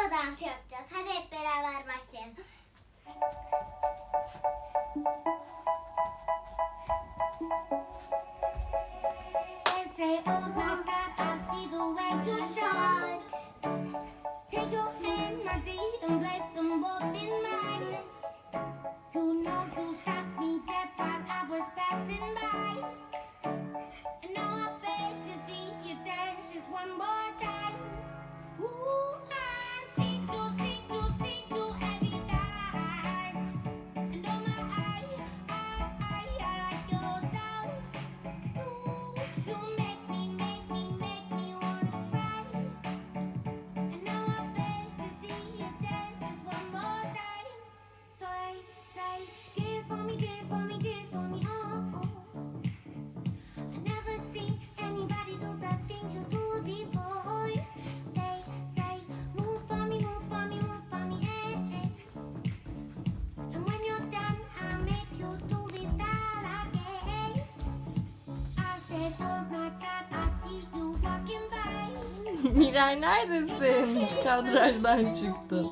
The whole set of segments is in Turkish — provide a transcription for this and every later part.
Zumba dansı yapacağız. Hadi hep beraber başlayalım. Miray neredesin? Kadrajdan çıktı.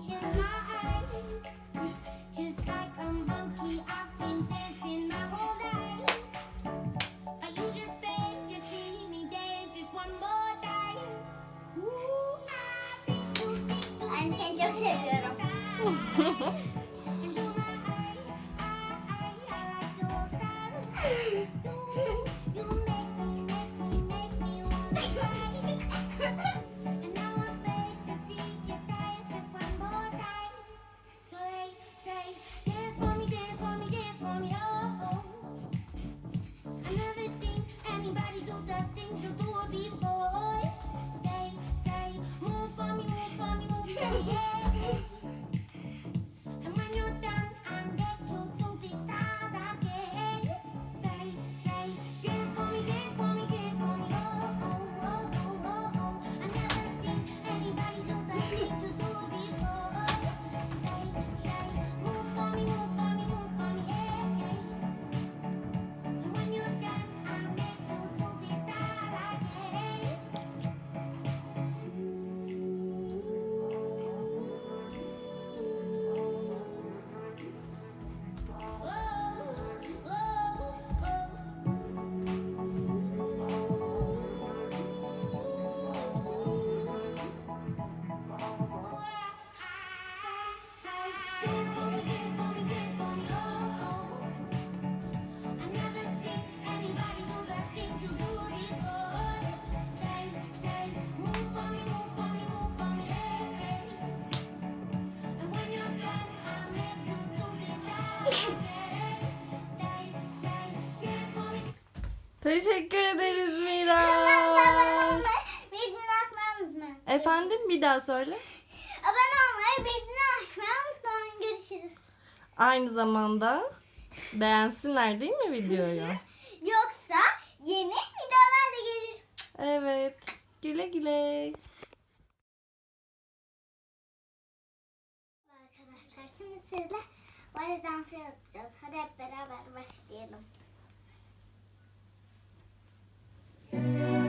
Ben seni çok seviyorum. Teşekkür ederiz Miraç. Bildiğini açmayı unutmayın. Efendim bir daha söyle. Abone olmayı, bildiğini açmayı unutmayın. Görüşürüz. Aynı zamanda beğensinler değil mi videoyu? Yoksa yeni videolarla gelir. Evet. Güle güle. Arkadaşlar şimdi sizle bale dansı yapacağız. Hadi hep beraber başlayalım. Thank you.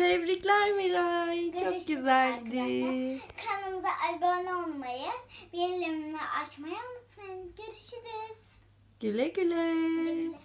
Tebrikler Miray. Çok Görüşürüz güzeldi. arkadaşlar. Kanalımıza abone olmayı, bildirimleri açmayı unutmayın. Görüşürüz. Güle güle. Güle güle.